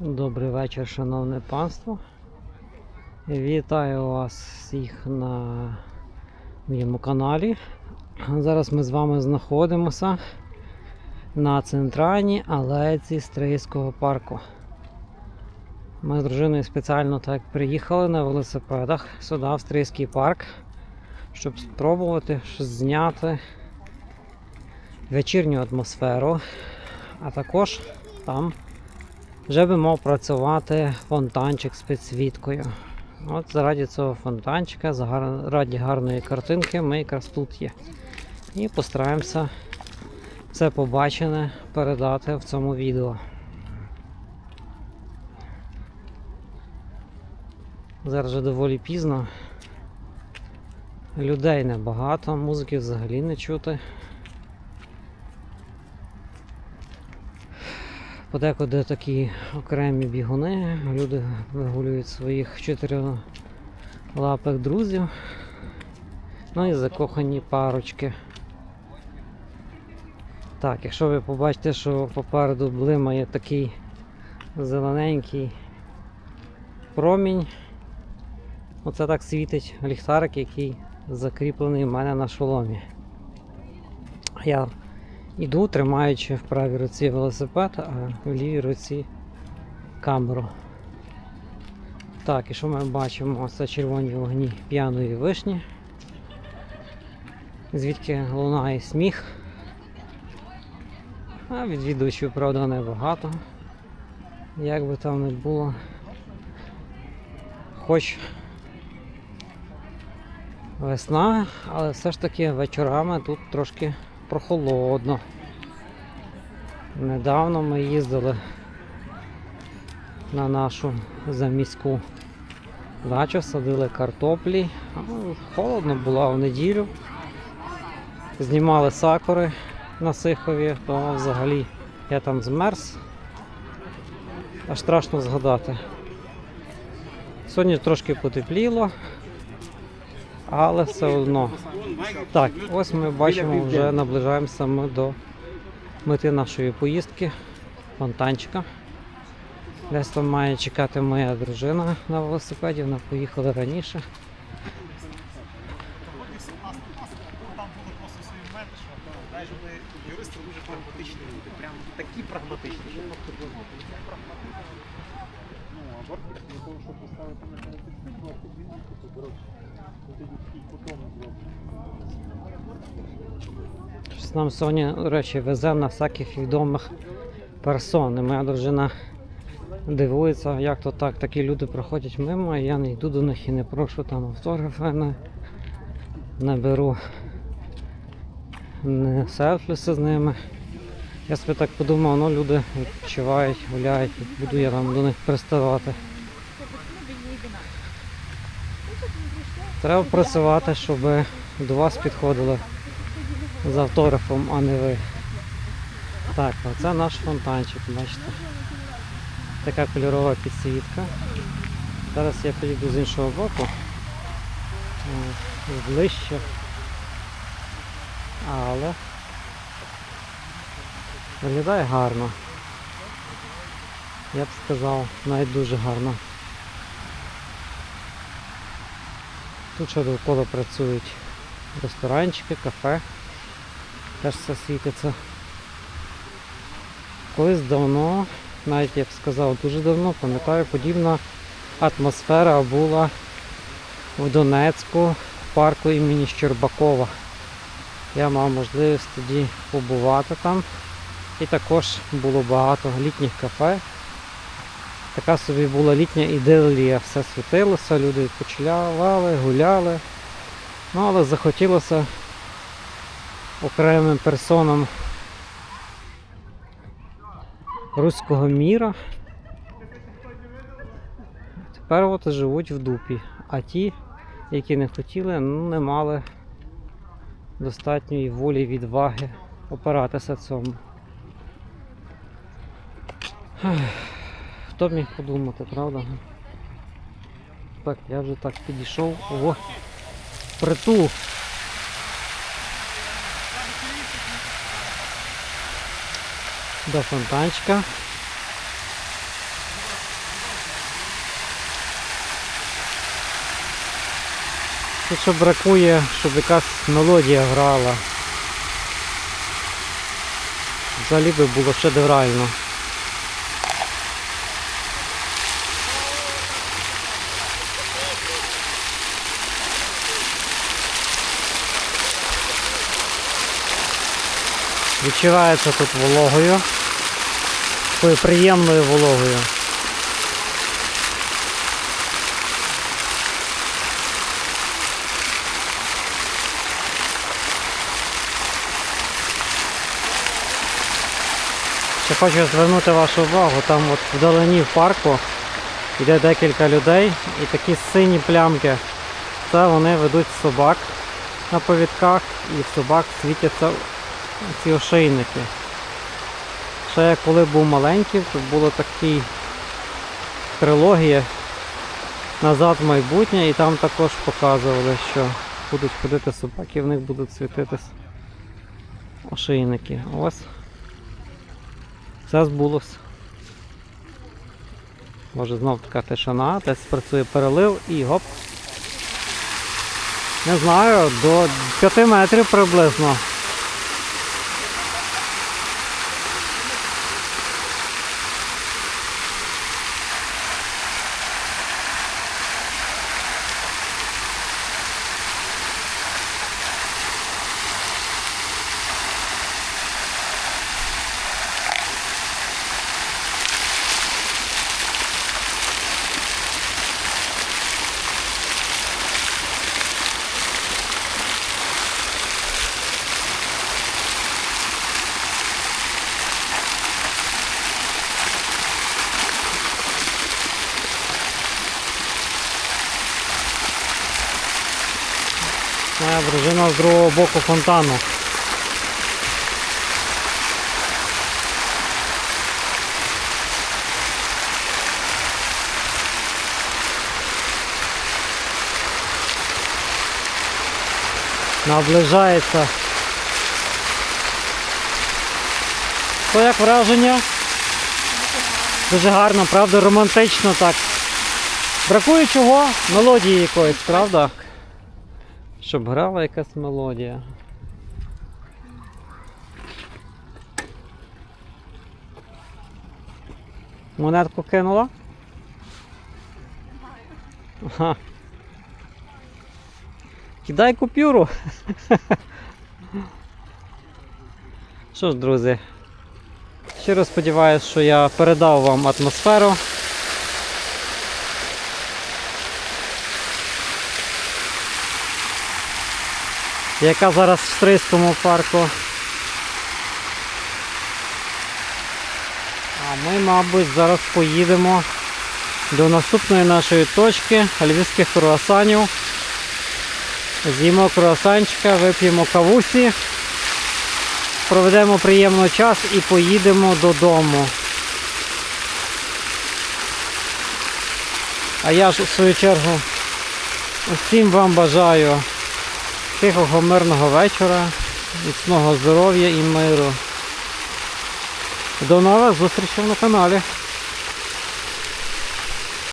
Добрий вечір, шановне панство. Вітаю вас всіх на моєму каналі. Зараз ми з вами знаходимося на центральній алеї Стрийського парку. Ми з дружиною спеціально так приїхали на велосипедах сюди, в Стрийський парк, щоб спробувати зняти вечірню атмосферу, а також там вже би мав працювати фонтанчик з підсвіткою. От заради цього фонтанчика, заради гарної картинки, ми якраз тут є. І постараємося все побачене передати в цьому відео. Зараз вже доволі пізно. Людей небагато, музики взагалі не чути. Подекуди такі окремі бігуни, люди вигулюють своїх чотирилапих друзів. Ну і закохані парочки. Так, якщо ви побачите, що попереду блимає такий зелененький промінь, оце так світить ліхтарик, який закріплений в мене на шоломі. Я Іду, тримаючи в правій руці велосипед, а в лівій руці камеру. Так, і що ми бачимо? Це червоні вогні п'яної вишні, звідки лунає сміх. А відвідувачів, правда, небагато. Як би там не було. Хоч весна, але все ж таки вечорами тут трошки прохолодно. Недавно ми їздили на нашу заміську дачу, садили картоплі. Холодно було в неділю. Знімали сакури на Сихові, то взагалі я там змерз. Аж страшно згадати. Сьогодні трошки потепліло, але все одно. Так, ось ми бачимо, вже наближаємося ми до мети нашої поїздки, фонтанчика. Десь там має чекати моя дружина на велосипеді, вона поїхала раніше. Юристи дуже прагматичні люди. Прям такі прагматичні, борти для того, щоб поставити на підсвітло, він типу, коротше, тоді такий потом зроблений. Щось нам Соня, речі, везе на всяких відомих персон. І моя дружина дивується, як то так, такі люди проходять мимо, а я не йду до них і не прошу там автографи, не, не беру не селфіси з ними. Я собі так подумав, ну люди відпочивають, гуляють, буду я там до них приставати. Треба працювати, щоб до вас підходили з автографом, а не ви. Так, оце наш фонтанчик, бачите. Така кольорова підсвітка. Зараз я підійду з іншого боку. Ближче. Але виглядає гарно. Я б сказав, навіть дуже гарно. Тут ще довкола працюють ресторанчики, кафе. Теж все світиться. Колись давно, навіть я б сказав, дуже давно, пам'ятаю, подібна атмосфера була в Донецьку в парку імені Щербакова. Я мав можливість тоді побувати там. І також було багато літніх кафе. Така собі була літня ідилія, все світилося, люди відпочивали, гуляли. Ну, але захотілося окремим персонам руського міра. Тепер от живуть в дупі, а ті, які не хотіли, ну, не мали достатньої волі відваги опиратися цьому. Хто б міг подумати, правда? Так, я вже так підійшов. о Притул! До фонтанчика. Тут ще бракує, щоб якась мелодія грала. Взагалі би було ще шедеврально. Відчувається тут вологою. Такою приємною вологою. Ще хочу звернути вашу увагу, там от вдалині в парку йде декілька людей і такі сині плямки. Це вони ведуть собак на повідках і собак світяться ці ошейники. Ще коли був маленький, то було такий трилогія назад в майбутнє і там також показували, що будуть ходити собаки, в них будуть світитись ошейники. Ось. Все збулося. Може знов така тишина, десь працює перелив і гоп. Не знаю, до 5 метрів приблизно. Моя дружина з другого боку фонтану. Наближається. То як враження? Дуже гарно, правда, романтично так. Бракує чого? Мелодії якоїсь, правда? Щоб грала якась мелодія. Монетку кинула? Ага. Кидай купюру. Що ж, друзі, щиро сподіваюся, що я передав вам атмосферу. Яка зараз в Стрийському парку. А ми, мабуть, зараз поїдемо до наступної нашої точки львівських круасанів. З'їмо круасанчика, вип'ємо кавусі, проведемо приємний час і поїдемо додому. А я ж у свою чергу усім вам бажаю тихого мирного вечора, міцного здоров'я і миру. До нових зустрічей на каналі.